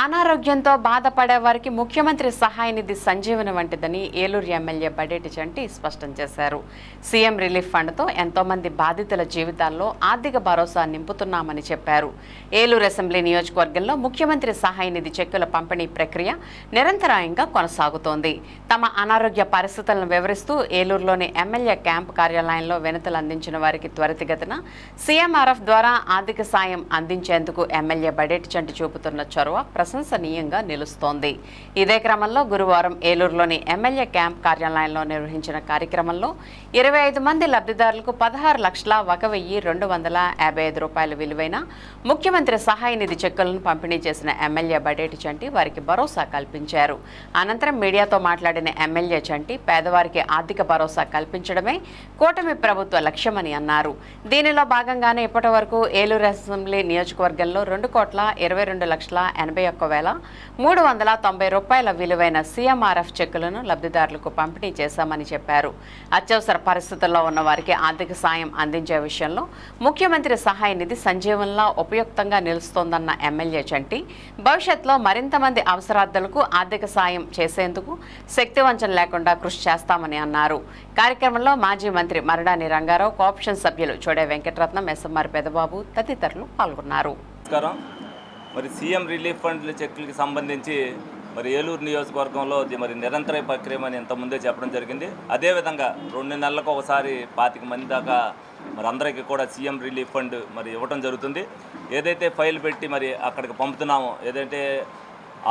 అనారోగ్యంతో బాధపడే వారికి ముఖ్యమంత్రి సహాయ నిధి సంజీవని వంటిదని ఏలూరు ఎమ్మెల్యే బడేటి చంటి స్పష్టం చేశారు. సీఎం రిలీఫ్ ఫండ్తో ఎంతో మంది బాధితుల జీవితాల్లో ఆర్థిక భరోసా నింపుతున్నామని చెప్పారు. ఏలూరు అసెంబ్లీ నియోజకవర్గంలో ముఖ్యమంత్రి సహాయ నిధి చెక్కుల పంపిణీ ప్రక్రియ నిరంతరాయంగా కొనసాగుతోంది. తమ అనారోగ్య పరిస్థితులను వివరిస్తూ ఏలూరులోని ఎమ్మెల్యే క్యాంప్ కార్యాలయంలో వినతులు అందించిన వారికి త్వరితగతిన సీఎంఆర్ఎఫ్ ద్వారా ఆర్థిక సాయం అందించేందుకు ఎమ్మెల్యే బడేటి చంటి చూపుతున్న చొరవ ప్రశంసనీయంగా నిలుస్తోంది. ఇదే క్రమంలో గురువారం ఏలూరులోని ఎమ్మెల్యే క్యాంప్ కార్యాలయంలో నిర్వహించిన కార్యక్రమంలో ఇరవై ఐదు మంది లబ్ధిదారులకు పదహారు లక్షల ఒక వెయ్యి రెండు వందల యాభై ఐదు రూపాయల విలువైన ముఖ్యమంత్రి సహాయ నిధి చెక్కులను పంపిణీ చేసిన ఎమ్మెల్యే బడేటి చంటి వారికి భరోసా కల్పించారు. అనంతరం మీడియాతో మాట్లాడిన ఎమ్మెల్యే చంటి పేదవారికి ఆర్థిక భరోసా కల్పించడమే కూటమి ప్రభుత్వ లక్ష్యమని అన్నారు. దీనిలో భాగంగానే ఇప్పటి వరకు ఏలూరు అసెంబ్లీ నియోజకవర్గంలో రెండు కోట్ల ఇరవై రెండు లక్షల ఎనభై ఒక్క వేల మూడు వందల తొంభై రూపాయల విలువైన సీఎంఆర్ఎఫ్ చెక్కులను లబ్ధిదారులకు పంపిణీ చేశామని చెప్పారు. అత్యవసర పరిస్థితుల్లో ఉన్న వారికి ఆర్థిక సాయం అందించే విషయంలో ముఖ్యమంత్రి సహాయ నిధి సంజీవంలా ఉపయుక్తంగా నిలుస్తోందన్న ఎమ్మెల్యే చంటి భవిష్యత్తులో మరింత మంది అవసరార్థులకు ఆర్థిక సాయం చేసేందుకు శక్తివంచన లేకుండా కృషి చేస్తామని అన్నారు. కార్యక్రమంలో మాజీ మంత్రి మరడాని రంగారావు కోఆప్షన్ సభ్యులు చోడే వెంకటరత్నం ఎస్ఎంఆర్ పెదబాబు తదితరులు పాల్గొన్నారు. నమస్కారం. మరి సీఎం రిలీఫ్ ఫండ్ల చెక్కులకి సంబంధించి మరి ఏలూరు నియోజకవర్గంలో ఇది మరి నిరంతర ప్రక్రియ అని ఇంతకుముందే చెప్పడం జరిగింది. అదేవిధంగా రెండు నెలలకు ఒకసారి పాతిక మంది దాకా మరి అందరికీ కూడా సీఎం రిలీఫ్ ఫండ్ మరి ఇవ్వడం జరుగుతుంది. ఏదైతే ఫైల్ పెట్టి మరి అక్కడికి పంపుతున్నామో ఏదైతే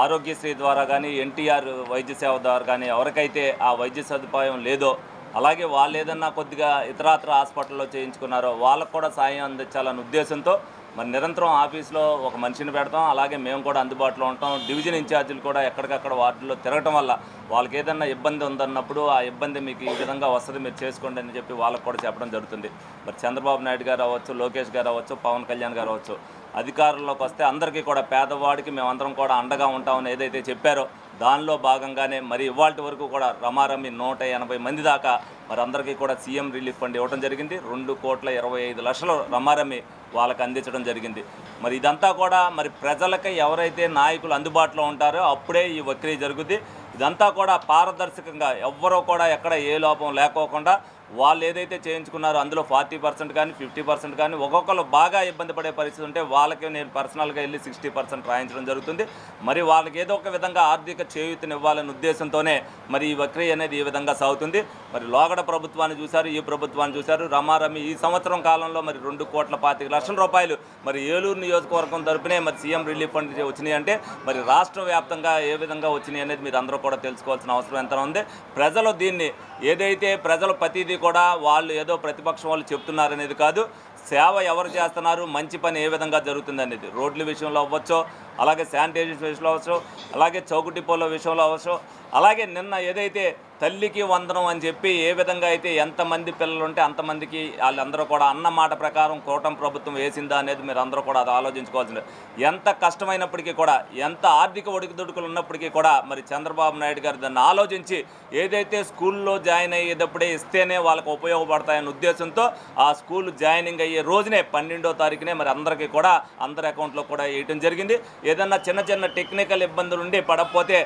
ఆరోగ్యశ్రీ ద్వారా కానీ ఎన్టీఆర్ వైద్య సేవ ద్వారా కానీ ఎవరికైతే ఆ వైద్య సదుపాయం లేదో అలాగే వాళ్ళు ఏదన్నా కొద్దిగా ఇతరాత్ర హాస్పిటల్లో చేయించుకున్నారో వాళ్ళకు కూడా సాయం అందించాలనే ఉద్దేశంతో మరి నిరంతరం ఆఫీస్లో ఒక మనిషిని పెడతాం అలాగే మేము కూడా అందుబాటులో ఉంటాం. డివిజన్ ఇన్ఛార్జీలు కూడా ఎక్కడికక్కడ వార్డుల్లో తిరగటం వల్ల వాళ్ళకి ఏదన్నా ఇబ్బంది ఉందన్నప్పుడు ఆ ఇబ్బంది మీకు ఈ విధంగా వస్తుంది మీరు చేసుకోండి అని చెప్పి వాళ్ళకు కూడా చెప్పడం జరుగుతుంది. మరి చంద్రబాబు నాయుడు గారు అవ్వచ్చు లోకేష్ గారు అవ్వచ్చు పవన్ కళ్యాణ్ గారు అవ్వచ్చు అధికారంలోకి వస్తే అందరికీ కూడా పేదవాడికి మేమందరం కూడా అండగా ఉంటామని ఏదైతే చెప్పారో దానిలో భాగంగానే మరి ఇవాళ వరకు కూడా రమారమి నూట ఎనభై మంది దాకా మరి అందరికీ కూడా సీఎం రిలీఫ్ ఫండ్ ఇవ్వడం జరిగింది. రెండు కోట్ల ఇరవై ఐదు లక్షలు రమారమి వాళ్ళకి అందించడం జరిగింది. మరి ఇదంతా కూడా మరి ప్రజలకి ఎవరైతే నాయకులు అందుబాటులో ఉంటారో అప్పుడే ఈ వక్రీ జరుగుద్ది. ఇదంతా కూడా పారదర్శకంగా ఎవ్వరూ కూడా ఎక్కడ ఏ లోపం లేకోకుండా వాళ్ళు ఏదైతే చేయించుకున్నారో అందులో ఫార్టీ పర్సెంట్ కానీ ఫిఫ్టీ పర్సెంట్ కానీ ఒక్కొక్కరు బాగా ఇబ్బంది పడే పరిస్థితి ఉంటే వాళ్ళకి నేను పర్సనల్గా వెళ్ళి సిక్స్టీ పర్సెంట్ రాయించడం జరుగుతుంది. మరి వాళ్ళకి ఏదో ఒక విధంగా ఆర్థిక చేయూతనివ్వాలనే ఉద్దేశంతోనే మరి ఈ ప్రక్రియ అనేది ఈ విధంగా సాగుతుంది. మరి లోగడ ప్రభుత్వాన్ని చూశారు ఈ ప్రభుత్వాన్ని చూశారు. రమారమి ఈ సంవత్సరం కాలంలో మరి రెండు కోట్ల పాతిక లక్షల రూపాయలు మరి ఏలూరు నియోజకవర్గం తరపునే మరి సీఎం రిలీఫ్ ఫండ్ వచ్చినాయి అంటే మరి రాష్ట్ర వ్యాప్తంగా ఏ విధంగా వచ్చినాయి అనేది మీరు అందరూ కూడా తెలుసుకోవాల్సిన అవసరం ఎంత ఉంది. ప్రజలు దీన్ని ఏదైతే ప్రజలు ప్రతిదీ కూడా వాళ్ళు ఏదో ప్రతిపక్షం వాళ్ళు చెప్తున్నారనేది కాదు. సేవ ఎవరు చేస్తున్నారు? మంచి పని ఏ విధంగా జరుగుతుంది అనేది రోడ్ల విషయంలో అవ్వచ్చు అలాగే శానిటైజేషన్ విషయంలో అవసరం అలాగే చౌకు డిపోల విషయంలో అవసరం అలాగే నిన్న ఏదైతే తల్లికి వందనం అని చెప్పి ఏ విధంగా అయితే ఎంతమంది పిల్లలు ఉంటే అంతమందికి వాళ్ళందరూ కూడా అన్న మాట ప్రకారం కూటమి ప్రభుత్వం వేసిందా అనేది మీరు అందరూ కూడా అది ఆలోచించుకోవాల్సింది. ఎంత కష్టమైనప్పటికీ కూడా ఎంత ఆర్థిక ఒడికిదొడుకులు ఉన్నప్పటికీ కూడా మరి చంద్రబాబు నాయుడు గారు దాన్ని ఆలోచించి ఏదైతే స్కూల్లో జాయిన్ అయ్యేటప్పుడే ఇస్తేనే వాళ్ళకు ఉపయోగపడతాయనే ఉద్దేశంతో ఆ స్కూల్ జాయినింగ్ అయ్యే రోజునే పన్నెండో తారీఖునే మరి అందరికీ కూడా అందరి అకౌంట్లో కూడా వేయటం జరిగింది. ఏదన్నా చిన్న చిన్న టెక్నికల్ ఇబ్బందులు ఉండి పడకపోతే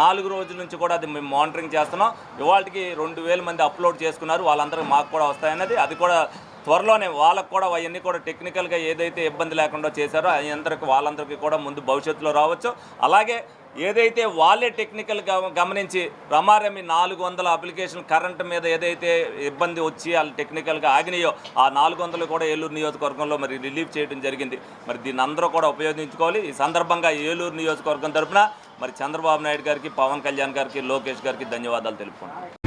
నాలుగు రోజుల నుంచి కూడా అది మేము మానిటరింగ్ చేస్తున్నాం. ఇవాళకి రెండు వేల మంది అప్లోడ్ చేసుకున్నారు. వాళ్ళందరూ మాకు కూడా వస్తాయన్నది. అది కూడా త్వరలోనే వాళ్ళకు కూడా అవన్నీ కూడా టెక్నికల్గా ఏదైతే ఇబ్బంది లేకుండా చేశారో అందరికి వాళ్ళందరికీ కూడా ముందు భవిష్యత్తులో రావచ్చు. అలాగే ఏదైతే వాళ్ళే టెక్నికల్ గమనించి రమారమి నాలుగు వందల అప్లికేషన్ కరెంట్ మీద ఏదైతే ఇబ్బంది వచ్చి వాళ్ళు టెక్నికల్గా ఆగినాయో ఆ నాలుగు వందలు కూడా ఏలూరు నియోజకవర్గంలో మరి రిలీవ్ చేయడం జరిగింది. మరి దీన్ని అందరూ కూడా ఉపయోగించుకోవాలి. ఈ సందర్భంగా ఏలూరు నియోజకవర్గం తరఫున మరి చంద్రబాబు నాయుడు గారికి పవన్ కళ్యాణ్ గారికి లోకేష్ గారికి ధన్యవాదాలు తెలుపుకుంటున్నాను